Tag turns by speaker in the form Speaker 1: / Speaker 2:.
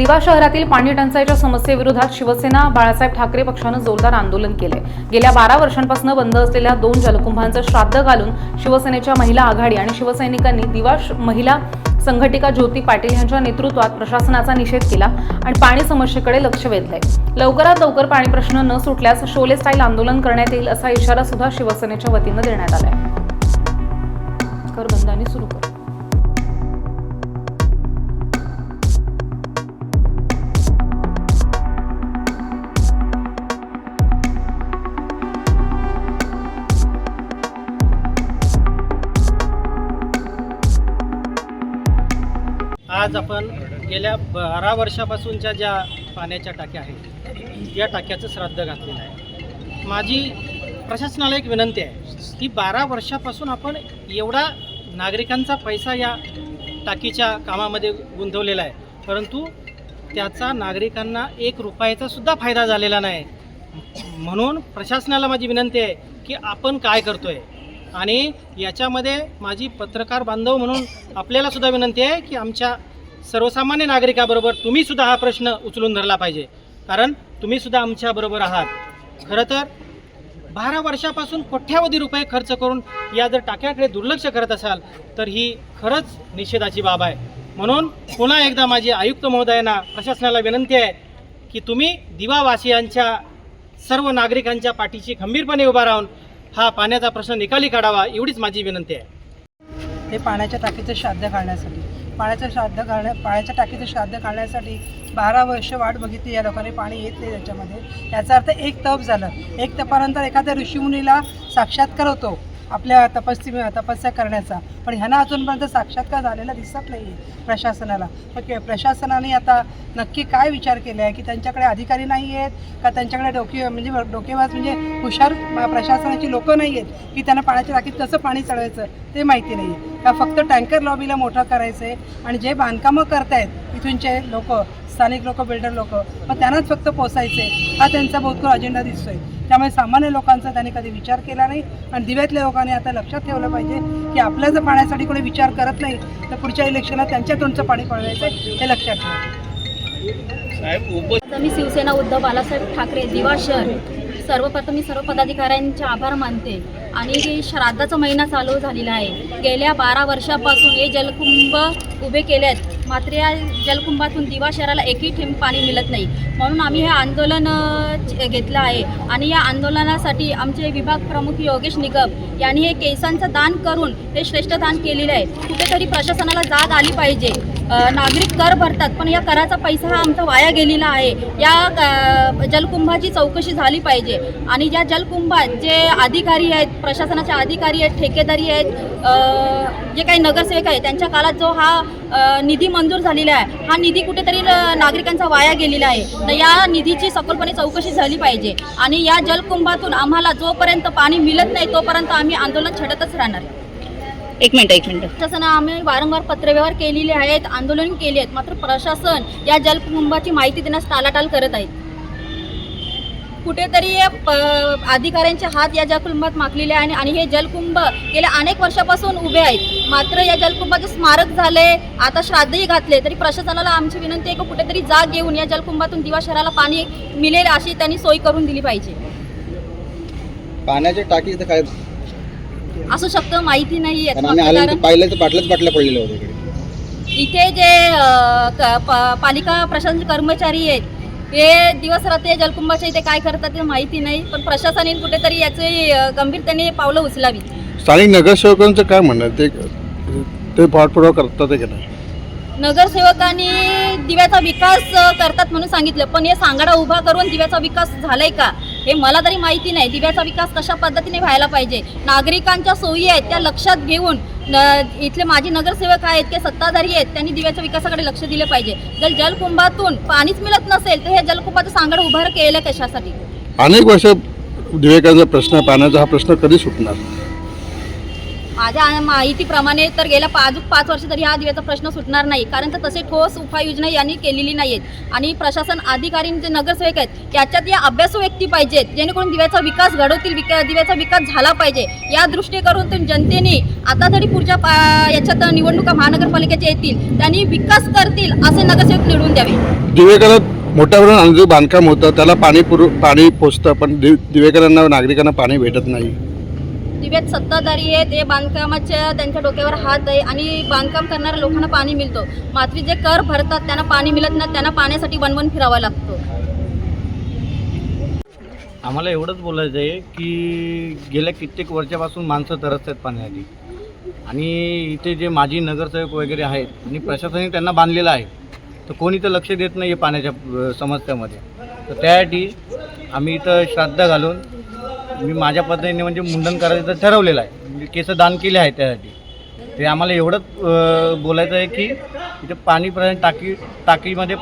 Speaker 1: दिवा शहरातील पाणी टंचाईच्या समस्येविरोधात शिवसेना बाळासाहेब ठाकरे पक्षानं जोरदार आंदोलन केलंय गेल्या बारा वर्षांपासून बंद असलेल्या दोन जलकुंभांचं श्राद्ध घालून शिवसेनेच्या महिला आघाडी आणि शिवसैनिकांनी दिवा महिला संघटिका ज्योती पाटील यांच्या नेतृत्वात प्रशासनाचा निषेध केला आणि पाणी समस्येकडे लक्ष वेधलंय. लवकरात लवकर पाणी प्रश्न न सुटल्यास शोले स्टाईल आंदोलन करण्यात येईल असा इशारा सुद्धा शिवसेनेच्या वतीनं देण्यात आलाय. कर सुरू कर.
Speaker 2: आज आपण गेल्या बारा वर्षापासूनच्या ज्या पाण्याच्या टाक्या आहेत या टाक्याचं श्राद्ध घातलेलं आहे. माझी प्रशासनाला एक विनंती आहे की बारा वर्षापासून आपण एवढा नागरिकांचा पैसा या टाकीच्या कामामध्ये गुंतवलेला आहे परंतु त्याचा नागरिकांना एक रुपयाचा सुद्धा फायदा झालेला नाही. म्हणून प्रशासनाला माझी विनंती आहे की आपण काय करतोय? आणि याच्यामध्ये माझी पत्रकार बांधव म्हणून आपल्याला सुद्धा विनंती आहे की आमच्या सर्वसामान्य नागरिकाबरोबर तुम्ही सुद्धा हा प्रश्न उचलून धरला पाहिजे. कारण तुम्ही सुद्धा आमच्याबरोबर आहात. खरं तर बारा वर्षापासून कोट्यावधी रुपये खर्च करून या जर टाक्याकडे दुर्लक्ष करत असाल तर ही खरंच निषेधाची बाब आहे. म्हणून पुन्हा एकदा माझी आयुक्त महोदयांना प्रशासनाला विनंती आहे की तुम्ही दिवावासियांच्या सर्व नागरिकांच्या पाठीशी खंबीरपणे उभा राहून हा पाण्याचा प्रश्न निकाली काढावा एवढीच माझी विनंती आहे.
Speaker 3: हे पाण्याच्या टाकीचं श्राद्ध करण्यासाठी. पाण्याचं श्राद्ध घालण्या पाण्याच्या टाकीचं श्राद्ध घालण्यासाठी बारा वर्ष वाट बघितली या लोकांनी पाणी येत नाही त्याच्यामध्ये. याचा अर्थ एक तप झालं. एक तपानंतर एखाद्या ऋषीमुनीला साक्षात्कार होतो. आपल्या तपस्वी तपस्या करण्याचा. पण ह्यांना अजूनपर्यंत साक्षात्कार झालेला दिसत नाही आहे प्रशासनाला. मग के- प्रशासनाने आता नक्की काय विचार केला आहे की त्यांच्याकडे अधिकारी नाही आहेत का त्यांच्याकडे डोके म्हणजे डोकेबाज म्हणजे हुशार प्रशासनाची लोकं नाही आहेत की त्यांना पाण्याच्या टाकीत कसं पाणी चढवायचं? ते माहिती नाही आहे का फक्त टँकर लॉबीला मोठं करायचं आहे आणि जे बांधकामं करतायत इथूनचे लोक स्थानिक लोक बिल्डर लोक मग त्यांनाच फक्त पोसायचे हा त्यांचा बहुतकळ अजेंडा दिसतोय. त्यामुळे सामान्य लोकांचा त्यांनी कधी विचार केला नाही. आणि दिव्यातल्या लोकांनी आता लक्षात ठेवलं पाहिजे की आपल्या जर पाण्यासाठी कोणी विचार करत नाही तर पुढच्या इलेक्शनला त्यांच्या तोंडचं पाणी पळवायचं आहे हे लक्षात ठेवा.
Speaker 4: मी शिवसेना उद्धव बाळासाहेब ठाकरे दिवा शहर. सर्वप्रथम मी सर्व पदाधिकाऱ्यांचे आभार मानते. आणि हे श्राद्धाचा महिना चालू झालेला आहे. गेल्या बारा वर्षापासून हे जलकुंभ उभे केले आहेत मात्र या जलकुंभातून दिवा शहराला एकही थेंब पाणी मिळत नाही. म्हणून आम्ही हे आंदोलन घेतलं आहे. आणि या आंदोलनासाठी आमचे विभाग प्रमुख योगेश निगम यांनी हे केसांचं दान करून हे श्रेष्ठ दान केलेलं आहे. कुठेतरी प्रशासनाला जाग आली पाहिजे. नागरिक कर भरतात पण या कराचा पैसा हा आमचा वाया गेलेला आहे. या जलकुंभाची चौकशी झाली पाहिजे. आणि ज्या जलकुंभात जे अधिकारी आहेत प्रशासनाचे अधिकारी आहेत ठेकेदारी आहेत जे काही नगरसेवक आहेत त्यांच्या काळात जो हा निधी मंजूर झालेला आहे हा निधी कुठेतरी नागरिकांचा वाया गेलेला आहे. तर या निधीची सखोलपणे चौकशी झाली पाहिजे आणि या जलकुंभातून आम्हाला जोपर्यंत पाणी मिळत नाही तोपर्यंत आम्ही आंदोलन छेडतच राहणार
Speaker 5: एक मिनिट एक मिनिट.
Speaker 4: प्रशासना आम्ही वारंवार पत्रव्यवहार केलेले आहेत आंदोलन केली आहेत मात्र प्रशासन या जलकुंभाची माहिती देण्यास टाळाटाळ करत आहेत कुठेतरी अधिकाऱ्यांचे हात या जलकुंभात माखलेले आहे आणि- हे जलकुंभ गेल्या अनेक वर्षापासून उभे आहेत. मात्र या जलकुंभाचे स्मारक झाले आता श्राद्धही घातले तरी प्रशासनाला आमची विनंती आहे की कुठेतरी जाग घेऊन या जलकुंभातून दिवा शहराला पाणी मिळेल अशी त्यांनी सोय करून दिली पाहिजे.
Speaker 6: पाण्याच्या टाकी इथं काय?
Speaker 4: असू शकतं माहिती नाही इथे जे पालिका प्रशासन कर्मचारी आहेत हे दिवस रात्री जलकुंभाच्या इथे काय करतात ते माहिती नाही पण प्रशासनाने कुठेतरी याचे अ, गंभीरतेने पावलं उचलावी
Speaker 7: स्थानिक नगरसेवकांचं काय म्हणणं आहे? ते ते पाठपुरावा करतात की नाही?
Speaker 4: नगरसेवकांनी दिव्याचा विकास अ, करतात म्हणून सांगितलं पण हे सांगाडा उभा करून दिव्याचा विकास झालाय का? हे मला तरी माहिती नाही. दिव्याचा विकास कशा पद्धतीने व्हायला पाहिजे? नागरिकांच्या सोयी आहेत त्या लक्षात घेऊन इथले माजी नगरसेवक आहेत किंवा सत्ताधारी आहेत त्यांनी दिव्याच्या विकासाकडे लक्ष दिले पाहिजे. जर जलकुंभातून पाणीच मिळत नसेल तर हे जलकुंभाचं सांगड उभार केलं कशासाठी?
Speaker 7: अनेक वर्ष विवेकाचा प्रश्न पाण्याचा हा प्रश्न कधी सुटणार?
Speaker 4: माझ्या माहितीप्रमाणे तर गेल्या पाच पाच वर्ष तरी हा दिव्याचा प्रश्न सुटणार नाही. कारण तर तसे ठोस उपाययोजना यांनी केलेली नाही आहेत आणि प्रशासन अधिकारी जे नगरसेवक आहेत त्याच्यात या अभ्यासू व्यक्ती पाहिजेत. जेणेकरून दिव्याचा विकास घडवतील विका दिव्याचा विकास झाला पाहिजे. या दृष्टीकरून तर जनतेने आता तरी पुढच्या पा याच्यात निवडणुका महानगरपालिकेच्या येतील. त्यांनी विकास करतील असे नगरसेवक निवडून द्यावे.
Speaker 7: दिवेकरात मोठ्या प्रमाणात बांधकाम होतं. त्याला पाणी पुर पाणी पोचतं पण दिव दिवेकरांना नागरिकांना पाणी भेटत नाही.
Speaker 4: दिव्यात सत्ताधारी आहे ते बांधकामाच्या त्यांच्या डोक्यावर हात आहे आणि बांधकाम करणाऱ्या लोकांना पाणी मिळतं. मात्र जे कर भरतात त्यांना पाणी मिळत नाही त्यांना पाण्यासाठी वनवन फिरावा लागतो.
Speaker 8: आम्हाला एवढंच बोलायचं आहे की गेल्या कित्येक वर्षापासून माणसं तरसत आहेत पाण्यासाठी. आणि इथे जे माजी नगरसेवक वगैरे आहेत आणि प्रशासनाने त्यांना बांधलेलं आहे तर कोणी तर लक्ष देत नाही आहे पाण्याच्या समस्यामध्ये. तर त्यासाठी आम्ही इथं श्राद्ध घालून मी माझ्या पद्धतीने म्हणजे मुंडन करायचं ठरवलेलं आहे. म्हणजे केस दान केले आहे त्यासाठी. ते आम्हाला एवढंच बोलायचं आहे की इथे पाणी टाकी टाकीमध्ये